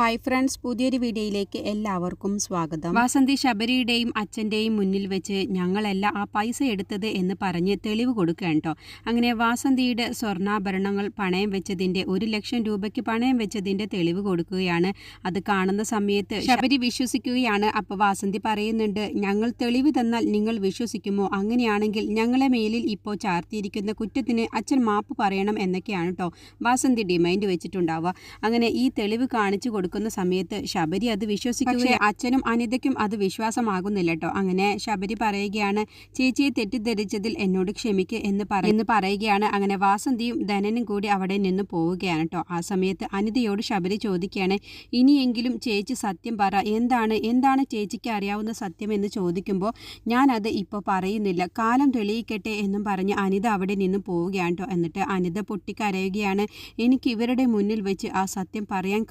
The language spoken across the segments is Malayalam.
ഹായ് ഫ്രണ്ട്സ് പുതിയൊരു വീഡിയോയിലേക്ക് എല്ലാവർക്കും സ്വാഗതം. വാസന്തി ശബരിയുടെയും അച്ഛന്റെയും മുന്നിൽ വെച്ച് ഞങ്ങളല്ല ആ പൈസ എടുത്തത് എന്ന് പറഞ്ഞ് തെളിവ് കൊടുക്കേണ്ടോ കേട്ടോ. അങ്ങനെ വാസന്തിയുടെ സ്വർണാഭരണങ്ങൾ പണയം വെച്ചതിന്റെ ഒരു ലക്ഷം രൂപയ്ക്ക് പണയം വെച്ചതിന്റെ തെളിവ് കൊടുക്കുകയാണ്. അത് കാണുന്ന സമയത്ത് ശബരി വിശ്വസിക്കുകയാണ്. അപ്പോൾ വാസന്തി പറയുന്നുണ്ട് ഞങ്ങൾ തെളിവ് തന്നാൽ നിങ്ങൾ വിശ്വസിക്കുമോ? അങ്ങനെയാണെങ്കിൽ ഞങ്ങളെ മേലിൽ ഇപ്പോൾ ചാർത്തിയിരിക്കുന്ന കുറ്റത്തിന് അച്ഛൻ മാപ്പ് പറയണം എന്നൊക്കെയാണ് കേട്ടോ വാസന്തി ഡിമൈൻഡ് വെച്ചിട്ടുണ്ടാവുക. അങ്ങനെ ഈ തെളിവ് കാണിച്ചു കൊടുക്കുന്ന സമയത്ത് ശബരി അത് വിശ്വസിക്കുക അച്ഛനും അനിതയ്ക്കും അത് വിശ്വാസമാകുന്നില്ല കേട്ടോ. അങ്ങനെ ശബരി പറയുകയാണ് ചേച്ചിയെ തെറ്റിദ്ധരിച്ചതിൽ എന്നോട് ക്ഷമിക്ക് എന്ന് പറയുന്നു പറയുകയാണ്. അങ്ങനെ വാസന്തിയും ധനനും കൂടി അവിടെ നിന്ന് പോവുകയാണ് കേട്ടോ. ആ സമയത്ത് അനിതയോട് ശബരി ചോദിക്കുകയാണ് ഇനിയെങ്കിലും ചേച്ചി സത്യം പറ എന്താണ് എന്താണ് ചേച്ചിക്ക് അറിയാവുന്ന സത്യം എന്ന് ചോദിക്കുമ്പോൾ ഞാനത് ഇപ്പോൾ പറയുന്നില്ല. കാലം തെളിയിക്കട്ടെ എന്നും പറഞ്ഞ് അനിത അവിടെ നിന്ന് പോവുകയാണ് കേട്ടോ. എന്നിട്ട് അനിത പൊട്ടിക്കരയുകയാണ് എനിക്ക് ഇവരുടെ മുന്നിൽ വെച്ച് ആ സത്യം പറയാൻ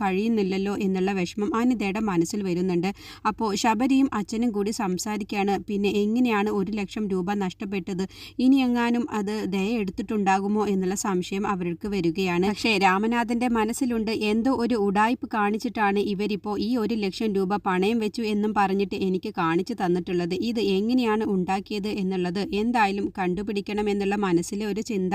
കഴിയുന്നില്ലല്ലോ എന്നുള്ള വിഷമം അനിതയുടെ മനസ്സിൽ വരുന്നുണ്ട്. അപ്പോൾ ശബരിയും അച്ഛനും കൂടി സംസാരിക്കുകയാണ്. പിന്നെ എങ്ങനെയാണ് ഒരു ലക്ഷം രൂപ നഷ്ടപ്പെട്ടത്? ഇനി എങ്ങാനും അത് ദയ എടുത്തിട്ടുണ്ടാകുമോ എന്നുള്ള സംശയം അവർക്ക് വരികയാണ്. പക്ഷേ രാമനാഥന്റെ മനസ്സിലുണ്ട്. എന്തോ ഒരു ഉടായ്പ് കാണിച്ചിട്ടാണ് ഇവരിപ്പോൾ ഈ ഒരു ലക്ഷം രൂപ പണയം വെച്ചു എന്നും പറഞ്ഞിട്ട് എനിക്ക് കാണിച്ചു തന്നിട്ടുള്ളത്. ഇത് എങ്ങനെയാണ് ഉണ്ടാക്കിയത് എന്നുള്ളത് എന്തായാലും കണ്ടുപിടിക്കണം എന്നുള്ള മനസ്സിലെ ഒരു ചിന്ത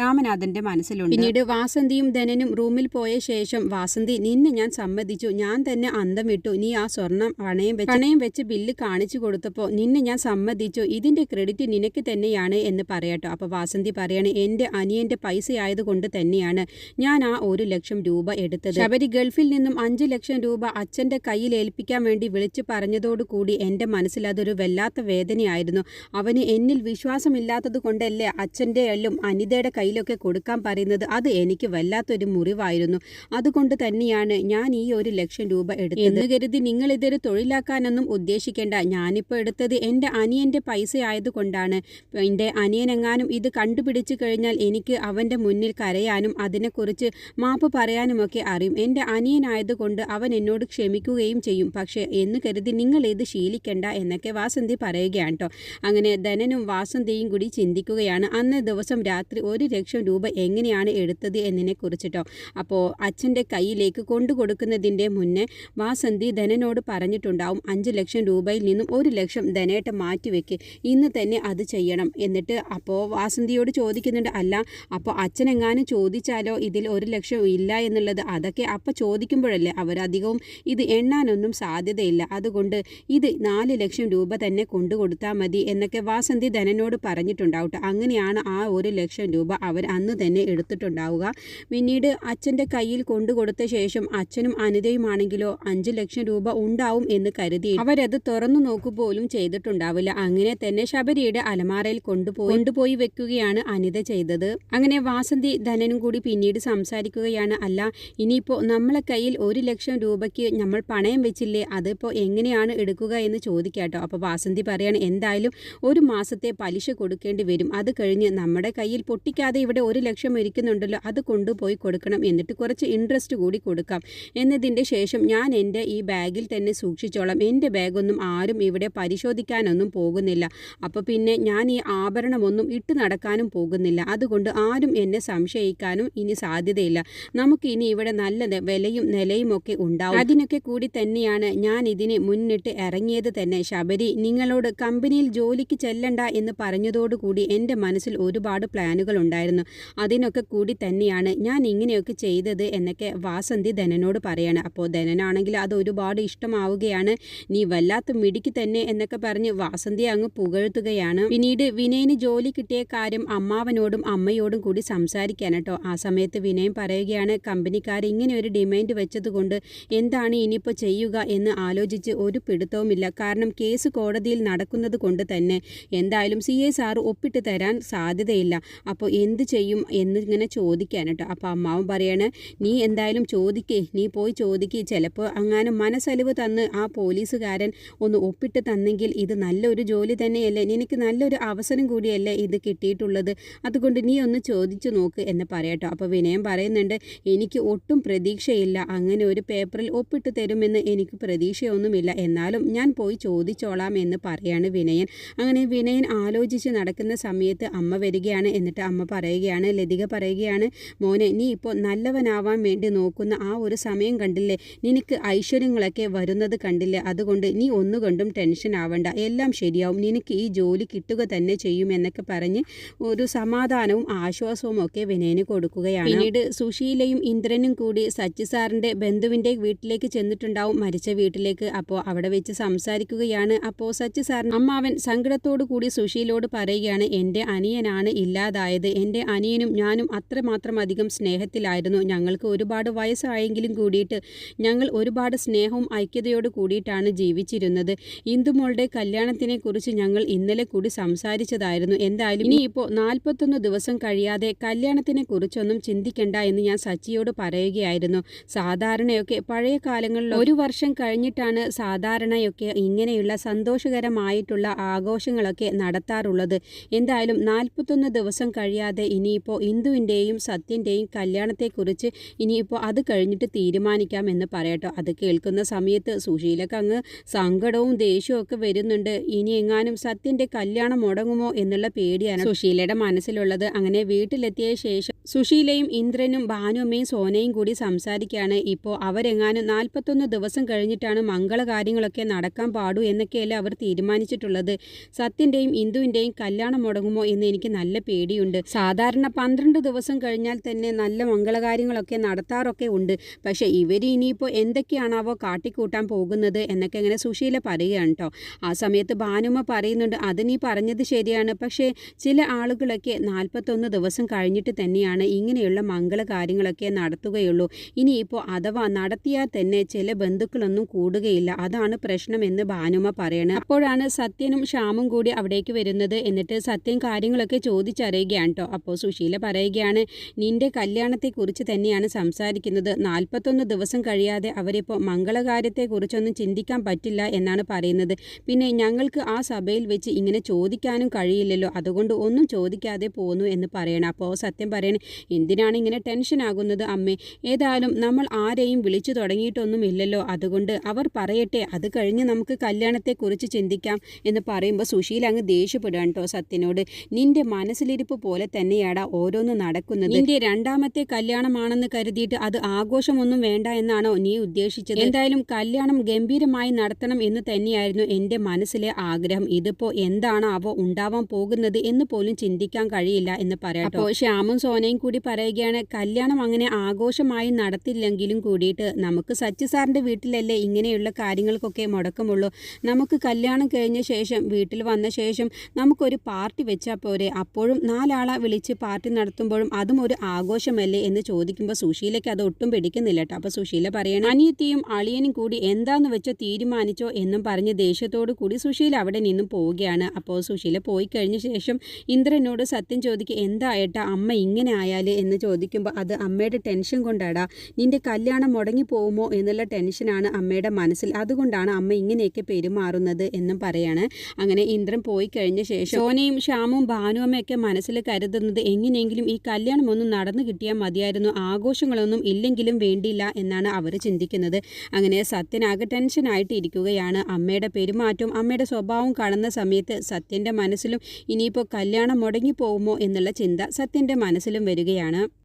രാമനാഥന്റെ മനസ്സിലുണ്ട്. പിന്നീട് വാസന്തിയും ധനനും റൂമിൽ പോയ ശേഷം വാസന്തി നിന്നെ ഞാൻ സമ്മതിച്ചു. ഞാൻ തന്നെ അന്തം വിട്ടു. നീ ആ സ്വർണം പണയം വെച്ച് പണയം വെച്ച് ബില്ല് കാണിച്ചു കൊടുത്തപ്പോൾ നിന്നെ ഞാൻ സമ്മതിച്ചു. ഇതിന്റെ ക്രെഡിറ്റ് നിനക്ക് തന്നെയാണ് എന്ന് പറയട്ടോ. അപ്പോൾ വാസന്തി പറയാണ് എന്റെ അനിയന്റെ പൈസ ആയതുകൊണ്ട് തന്നെയാണ് ഞാൻ ആ ഒരു ലക്ഷം രൂപ എടുത്തത്. ശബരി ഗൾഫിൽ നിന്നും അഞ്ച് ലക്ഷം രൂപ അച്ഛന്റെ കയ്യിൽ ഏൽപ്പിക്കാൻ വേണ്ടി വിളിച്ചു പറഞ്ഞതോടുകൂടി എന്റെ മനസ്സിൽ അതൊരു വല്ലാത്ത വേദനയായിരുന്നു. അവന് എന്നിൽ വിശ്വാസമില്ലാത്തത് കൊണ്ടല്ലേ അച്ഛന്റെ എല്ലും അനിതയുടെ കയ്യിലൊക്കെ കൊടുക്കാൻ പറയുന്നത്? അത് എനിക്ക് വല്ലാത്തൊരു മുറിവായിരുന്നു. അതുകൊണ്ട് തന്നെയാണ് ഞാൻ ഈ ഒരു ലക്ഷം രൂപ എടുത്തത്? എന്ന് കരുതി നിങ്ങൾ ഇതൊരു തൊഴിലാക്കാനൊന്നും ഉദ്ദേശിക്കേണ്ട. ഞാനിപ്പോൾ എടുത്തത് എന്റെ അനിയന്റെ പൈസ ആയതുകൊണ്ടാണ്. എന്റെ അനിയനെങ്ങാനും ഇത് കണ്ടുപിടിച്ചു കഴിഞ്ഞാൽ എനിക്ക് അവന്റെ മുന്നിൽ കരയാനും അതിനെക്കുറിച്ച് മാപ്പ് പറയാനുമൊക്കെ അറിയും. എന്റെ അനിയനായതുകൊണ്ട് അവൻ എന്നോട് ക്ഷമിക്കുകയും ചെയ്യും. പക്ഷേ എന്ന് കരുതി നിങ്ങൾ ഇത് ശീലിക്കേണ്ട എന്നൊക്കെ വാസന്തി പറയുകയാണ് കേട്ടോ. അങ്ങനെ ധനനും വാസന്തിയും കൂടി ചിന്തിക്കുകയാണ്. അന്ന് ദിവസം രാത്രി ഒരു ലക്ഷം രൂപ എങ്ങനെയാണ് എടുത്തത് എന്നതിനെ കുറിച്ചിട്ടോ അപ്പോൾ അച്ഛന്റെ കയ്യിലേക്ക് കൊണ്ടു കൊടുക്കുന്നതിന്റെ മുന്നേ വാസന്തി ധനനോട് പറഞ്ഞിട്ടുണ്ടാവും അഞ്ച് ലക്ഷം രൂപയിൽ നിന്നും ഒരു ലക്ഷം ധനേട്ട മാറ്റിവെക്ക് ഇന്ന് തന്നെ അത് ചെയ്യണം. എന്നിട്ട് അപ്പോൾ വാസന്തിയോട് ചോദിക്കുന്നുണ്ട് അല്ല അപ്പോൾ അച്ഛനെങ്ങാനും ചോദിച്ചാലോ ഇതിൽ ഒരു ലക്ഷം ഇല്ല എന്നുള്ളത്? അതൊക്കെ അപ്പോൾ ചോദിക്കുമ്പോഴല്ലേ അവരധികവും ഇത് എണ്ണാനൊന്നും സാധ്യതയില്ല. അതുകൊണ്ട് ഇത് നാല് ലക്ഷം രൂപ തന്നെ കൊണ്ടു കൊണ്ടുകൊടുത്താൽ മതി എന്നൊക്കെ വാസന്തി ധനനോട് പറഞ്ഞിട്ടുണ്ടാവട്ടെ. അങ്ങനെയാണ് ആ ഒരു ലക്ഷം രൂപ അവർ അന്ന് തന്നെ എടുത്തിട്ടുണ്ടാവുക. പിന്നീട് അച്ഛന്റെ കയ്യിൽ കൊണ്ടുകൊടുത്ത ശേഷം അച്ഛനും അനിതയുമാണെങ്കിലോ അഞ്ചു ലക്ഷം രൂപ ഉണ്ടാവും എന്ന് കരുതി. അവരത് തുറന്നു നോക്കുപോലും ചെയ്തിട്ടുണ്ടാവില്ല. അങ്ങനെ തന്നെ ശബരിയുടെ അലമാരയിൽ കൊണ്ടുപോയി കൊണ്ടുപോയി വെക്കുകയാണ് അനിത ചെയ്തത്. അങ്ങനെ വാസന്തി ധനനും കൂടി പിന്നീട് സംസാരിക്കുകയാണ്. അല്ല ഇനിയിപ്പോൾ നമ്മളെ കയ്യിൽ ഒരു ലക്ഷം രൂപയ്ക്ക് നമ്മൾ പണയം വെച്ചില്ലേ? അതിപ്പോൾ എങ്ങനെയാണ് എടുക്കുക എന്ന് ചോദിക്കാട്ടോ. അപ്പോൾ വാസന്തി പറയാണ് എന്തായാലും ഒരു മാസത്തെ പലിശ കൊടുക്കേണ്ടി വരും. അത് കഴിഞ്ഞ് നമ്മുടെ കയ്യിൽ പൊട്ടിക്കാതെ ഇവിടെ ഒരു ലക്ഷം ഇരിക്കുന്നുണ്ടല്ലോ. അത് കൊണ്ടുപോയി കൊടുക്കണം. എന്നിട്ട് കുറച്ച് ഇൻട്രസ്റ്റ് കൂടി കൊടുക്കാം. എന്നതിന്റെ ശേഷം ഞാൻ എന്റെ ഈ ബാഗിൽ തന്നെ സൂക്ഷിച്ചോളാം. എന്റെ ബാഗൊന്നും ആരും ഇവിടെ പരിശോധിക്കാനൊന്നും പോകുന്നില്ല. അപ്പോൾ പിന്നെ ഞാൻ ഈ ആഭരണമൊന്നും ഇട്ട് നടക്കാനും പോകുന്നില്ല. അതുകൊണ്ട് ആരും എന്നെ സംശയിക്കാനും ഇനി സാധ്യതയില്ല. നമുക്ക് ഇനി ഇവിടെ നല്ല വിലയും നിലയും ഒക്കെ ഉണ്ടാവും. അതിനൊക്കെ കൂടി തന്നെയാണ് ഞാൻ ഇതിനെ മുന്നിട്ട് ഇറങ്ങിയത് തന്നെ. ശബരി നിങ്ങളോട് കമ്പനിയിൽ ജോലിക്ക് ചെല്ലണ്ട എന്ന് പറഞ്ഞതോടുകൂടി എന്റെ മനസ്സിൽ ഒരുപാട് പ്ലാനുകൾ ഉണ്ടായിരുന്നു. അതിനൊക്കെ കൂടി തന്നെയാണ് ഞാൻ ഇങ്ങനെയൊക്കെ ചെയ്തത് എന്നൊക്കെ വാസന്തി ധനനോട് പറയാണ് അപ്പോൾ ധനനാണെങ്കിൽ അത് ഒരുപാട് ഇഷ്ടമാവുകയാണ്. നീ വല്ലാത്ത മിടിക്ക് തന്നെ എന്നൊക്കെ പറഞ്ഞ് വാസന്തിയെ അങ്ങ് പുകഴ്ത്തുകയാണ്. പിന്നീട് വിനയന് ജോലി കിട്ടിയ കാര്യം അമ്മാവനോടും അമ്മയോടും കൂടി സംസാരിക്കാൻ കേട്ടോ. ആ സമയത്ത് വിനയം പറയുകയാണ് കമ്പനിക്കാർ ഇങ്ങനെ ഒരു ഡിമാൻഡ് വെച്ചതുകൊണ്ട് എന്താണ് ഇനിയിപ്പോൾ ചെയ്യുക എന്ന് ആലോചിച്ച് ഒരു പിടുത്തവുമില്ല. കാരണം കേസ് കോടതിയിൽ നടക്കുന്നത് കൊണ്ട് തന്നെ എന്തായാലും സി എ സാറ് ഒപ്പിട്ട് തരാൻ സാധ്യതയില്ല. അപ്പോൾ എന്ത് ചെയ്യും എന്നിങ്ങനെ ചോദിക്കാൻ കേട്ടോ. അപ്പോൾ അമ്മാവൻ പറയാണ് നീ എന്തായാലും ചോദിക്കേ. നീ പോയി ചോദിക്കേ. ചിലപ്പോൾ അങ്ങാനും മനസ്സലിവ് തന്ന് ആ പോലീസുകാരൻ ഒന്ന് ഒപ്പിട്ട് തന്നെങ്കിൽ ഇത് നല്ലൊരു ജോലി തന്നെയല്ലേ? നിനക്ക് നല്ലൊരു അവസരം കൂടിയല്ലേ ഇത് കിട്ടിയിട്ടുള്ളത്? അതുകൊണ്ട് നീ ഒന്ന് ചോദിച്ചു നോക്ക് എന്ന് പറയട്ടോ. അപ്പോൾ വിനയം പറയുന്നുണ്ട് എനിക്ക് ഒട്ടും പ്രതീക്ഷയില്ല. അങ്ങനെ ഒരു പേപ്പറിൽ ഒപ്പിട്ട് തരുമെന്ന് എനിക്ക് പ്രതീക്ഷയൊന്നുമില്ല. എന്നാലും ഞാൻ പോയി ചോദിച്ചോളാം എന്ന് പറയാണ് വിനയൻ. അങ്ങനെ വിനയൻ ആലോചിച്ച് നടക്കുന്ന സമയത്ത് അമ്മ വരികയാണ്. എന്നിട്ട് അമ്മ പറയുകയാണ് ലതിക പറയുകയാണ് മോനെ നീ ഇപ്പോൾ നല്ലവനാവാൻ വേണ്ടി നോക്കുന്ന ആ ഒരു സമയം സമയം കണ്ടില്ലേ? നിനക്ക് ഐശ്വര്യങ്ങളൊക്കെ വരുന്നത് കണ്ടില്ലേ? അതുകൊണ്ട് നീ ഒന്നുകൊണ്ടും ടെൻഷൻ ആവണ്ട. എല്ലാം ശരിയാവും. നിനക്ക് ഈ ജോലി കിട്ടുക തന്നെ ചെയ്യുമെന്നൊക്കെ പറഞ്ഞ് ഒരു സമാധാനവും ആശ്വാസവും ഒക്കെ വിനയന് കൊടുക്കുകയാണ്. പിന്നീട് സുശീലയും ഇന്ദ്രനും കൂടി സച്ചി സാറിന്റെ ബന്ധുവിന്റെ വീട്ടിലേക്ക് ചെന്നിട്ടുണ്ടാവും. മരിച്ച വീട്ടിലേക്ക് അപ്പോൾ അവിടെ വെച്ച് സംസാരിക്കുകയാണ്. അപ്പോൾ സച്ചി സാറിന് അമ്മാവൻ സങ്കടത്തോടു കൂടി സുശീലോട് പറയുകയാണ് എന്റെ അനിയനാണ് ഇല്ലാതായത്. എന്റെ അനിയനും ഞാനും അത്രമാത്രം അധികം സ്നേഹത്തിലായിരുന്നു. ഞങ്ങൾക്ക് ഒരുപാട് വയസ്സായെങ്കിലും കൂടിയിട്ട് ഞങ്ങൾ ഒരുപാട് സ്നേഹവും ഐക്യതയോട് കൂടിയിട്ടാണ് ജീവിച്ചിരുന്നത്. ഇന്ദുമോളുടെ കല്യാണത്തിനെ കുറിച്ച് ഞങ്ങൾ ഇന്നലെ കൂടി സംസാരിച്ചതായിരുന്നു. എന്തായാലും ഇനി ഇനിയിപ്പോൾ നാൽപ്പത്തൊന്ന് ദിവസം കഴിയാതെ കല്യാണത്തിനെ കുറിച്ചൊന്നും ചിന്തിക്കണ്ട എന്ന് ഞാൻ സച്ചിയോട് പറയുകയായിരുന്നു. സാധാരണയൊക്കെ പഴയ കാലങ്ങളിൽ ഒരു വർഷം കഴിഞ്ഞിട്ടാണ് സാധാരണയൊക്കെ ഇങ്ങനെയുള്ള സന്തോഷകരമായിട്ടുള്ള ആഘോഷങ്ങളൊക്കെ നടത്താറുള്ളത്. എന്തായാലും നാൽപ്പത്തൊന്ന് ദിവസം കഴിയാതെ ഇനിയിപ്പോൾ ഇന്ദുവിന്റെയും സത്യന്റെയും കല്യാണത്തെക്കുറിച്ച് ഇനിയിപ്പോൾ അത് കഴിഞ്ഞിട്ട് തീരുമാനിക്കാം എന്ന് പറയട്ടോ. അത് കേൾക്കുന്ന സമയത്ത് സുശീലക്ക് അങ്ങ് സങ്കടവും ദേഷ്യവും ഒക്കെ വരുന്നുണ്ട്. ഇനി എങ്ങാനും സത്യന്റെ കല്യാണം മുടങ്ങുമോ എന്നുള്ള പേടിയാണ് സുശീലയുടെ മനസ്സിലുള്ളത്. അങ്ങനെ വീട്ടിലെത്തിയ ശേഷം സുശീലയും ഇന്ദ്രനും ഭാനുമ്മയും സോനയും കൂടി സംസാരിക്കുകയാണ്. ഇപ്പോൾ അവരെങ്ങാനും നാൽപ്പത്തൊന്ന് ദിവസം കഴിഞ്ഞിട്ടാണ് മംഗള കാര്യങ്ങളൊക്കെ നടക്കാൻ പാടൂ എന്നൊക്കെയല്ലേ അവർ തീരുമാനിച്ചിട്ടുള്ളത്. സത്യന്റെയും ഇന്ദുവിന്റെയും കല്യാണം മുടങ്ങുമോ എന്ന് എനിക്ക് നല്ല പേടിയുണ്ട്. സാധാരണ പന്ത്രണ്ട് ദിവസം കഴിഞ്ഞാൽ തന്നെ നല്ല മംഗളകാര്യങ്ങളൊക്കെ നടത്താറൊക്കെ ഉണ്ട്. പക്ഷേ ഇവർ ഇനിയിപ്പോൾ എന്തൊക്കെയാണാവോ കാട്ടിക്കൂട്ടാൻ പോകുന്നത് എന്നൊക്കെ ഇങ്ങനെ സുശീല പറയുകയാണ് കേട്ടോ ആ സമയത്ത് ഭാനുമ്മ പറയുന്നുണ്ട് അത് നീ പറഞ്ഞത് ശരിയാണ്. പക്ഷേ ചില ആളുകളൊക്കെ നാൽപ്പത്തൊന്ന് ദിവസം കഴിഞ്ഞിട്ട് തന്നെയാണ് ഇങ്ങനെയുള്ള മംഗള കാര്യങ്ങളൊക്കെ നടത്തുകയുള്ളൂ. ഇനിയിപ്പോൾ അഥവാ നടത്തിയാൽ തന്നെ ചില ബന്ധുക്കളൊന്നും കൂടുകയില്ല. അതാണ് പ്രശ്നമെന്ന് ഭാനുമ്മ പറയണത് അപ്പോഴാണ് സത്യനും ശ്യാമും കൂടി അവിടേക്ക് വരുന്നത് എന്നിട്ട് സത്യം കാര്യങ്ങളൊക്കെ ചോദിച്ചറിയുകയാണ് കേട്ടോ അപ്പോൾ സുശീല പറയുകയാണ് നിന്റെ കല്യാണത്തെക്കുറിച്ച് തന്നെയാണ് സംസാരിക്കുന്നത്. നാൽപ്പത്തൊന്ന് ദിവസം കഴിയാതെ അവരിപ്പോൾ മംഗളകാര്യത്തെക്കുറിച്ചൊന്നും ചിന്തിക്കാൻ പറ്റില്ല എന്നാണ് പറയുന്നത്. പിന്നെ ഞങ്ങൾക്ക് ആ സഭയിൽ വെച്ച് ഇങ്ങനെ ചോദിക്കാനും കഴിയില്ലല്ലോ. അതുകൊണ്ട് ഒന്നും ചോദിക്കാതെ പോന്നു എന്ന് പറയണം. അപ്പോൾ സത്യം പറയണേ എന്തിനാണ് ഇങ്ങനെ ടെൻഷൻ ആകുന്നത് അമ്മേ? ഏതായാലും നമ്മൾ ആരെയും വിളിച്ചു തുടങ്ങിയിട്ടൊന്നും ഇല്ലല്ലോ. അതുകൊണ്ട് അവർ പറയട്ടെ അത് കഴിഞ്ഞ് നമുക്ക് കല്യാണത്തെക്കുറിച്ച് ചിന്തിക്കാം എന്ന് പറയുമ്പോൾ സുശീൽ അങ്ങ് ദേഷ്യപ്പെടുകയാണ് കേട്ടോ സത്യനോട്. നിന്റെ മനസ്സിലിരിപ്പ് പോലെ തന്നെയാടാ ഓരോന്ന് നടക്കുന്നത്. നിന്റെ രണ്ടാമത്തെ കല്യാണമാണെന്ന് കരുതിയിട്ട് അത് ആഘോഷമൊന്നും വേണ്ട എന്നാണോ നീ ഉദ്ദേശിച്ചത്? എന്തായാലും കല്യാണം ഗംഭീരമായി നടത്തണം എന്ന് തന്നെയായിരുന്നു എന്റെ മനസ്സിലെ ആഗ്രഹം. ഇതിപ്പോ എന്താണ് അവ ഉണ്ടാവാൻ പോകുന്നത് എന്ന് പോലും ചിന്തിക്കാൻ കഴിയില്ല എന്ന് പറയാം അപ്പോൾ ശ്യാമും സോനയും കൂടി പറയുകയാണ് കല്യാണം അങ്ങനെ ആഘോഷമായി നടത്തില്ലെങ്കിലും കൂടിയിട്ട് നമുക്ക് സച്ചി സാറിന്റെ വീട്ടിലല്ലേ ഇങ്ങനെയുള്ള കാര്യങ്ങൾക്കൊക്കെ മുടക്കമുള്ളൂ. നമുക്ക് കല്യാണം കഴിഞ്ഞ ശേഷം വീട്ടിൽ വന്ന ശേഷം നമുക്കൊരു പാർട്ടി വെച്ചാൽ പോരെ. അപ്പോഴും നാലാളെ വിളിച്ച് പാർട്ടി നടത്തുമ്പോഴും അതും ഒരു ആഘോഷമല്ലേ? എന്ന് ചോദിക്കുമ്പോൾ സുശീലയ്ക്ക് അത് ഒട്ടും പിടിക്കുന്നില്ല കേട്ടോ. അപ്പോൾ സുശീല പറയണം അനിയത്തിയും അളിയനും കൂടി എന്താന്ന് വെച്ചോ തീരുമാനിച്ചോ എന്നും പറഞ്ഞ് ദേഷ്യത്തോടു കൂടി സുശീല അവിടെ നിന്നും പോവുകയാണ്. അപ്പോൾ സുശീല പോയി കഴിഞ്ഞ ശേഷം ഇന്ദ്രനോട് സത്യം ചോദിക്കുക എന്തായിട്ട് അമ്മ ഇങ്ങനെ ആയാൽ എന്ന് ചോദിക്കുമ്പോൾ അത് അമ്മയുടെ ടെൻഷൻ കൊണ്ടാടാ. നിന്റെ കല്യാണം മുടങ്ങി പോകുമോ എന്നുള്ള ടെൻഷനാണ് അമ്മയുടെ മനസ്സിൽ. അതുകൊണ്ടാണ് അമ്മ ഇങ്ങനെയൊക്കെ പെരുമാറുന്നത് എന്നും പറയാണ്. അങ്ങനെ ഇന്ദ്രൻ പോയി കഴിഞ്ഞ ശേഷം സോനയും ശ്യാമും ഭാനുവമ്മയൊക്കെ മനസ്സിൽ കരുതുന്നത് എങ്ങനെയെങ്കിലും ഈ കല്യാണം ഒന്നും നടന്നു കിട്ടിയാൽ മതിയായിരുന്നു. ആഘോഷങ്ങളൊന്നും ഇല്ലെങ്കിലും വേണ്ടില്ല എന്നാണ് അവർ ചിന്തിക്കുന്നത്. അങ്ങനെ സത്യനാകെ ടെൻഷനായിട്ട് ഇരിക്കുകയാണ് അമ്മയുടെ പെരുമാറ്റവും അമ്മയുടെ സ്വഭാവവും കാണുന്ന സമയത്ത് സത്യന്റെ മനസ്സിലും ഇനിയിപ്പോൾ കല്യാണം മുടങ്ങി പോകുമോ എന്നുള്ള ചിന്ത സത്യന്റെ മനസ്സിലും വരികയാണ്.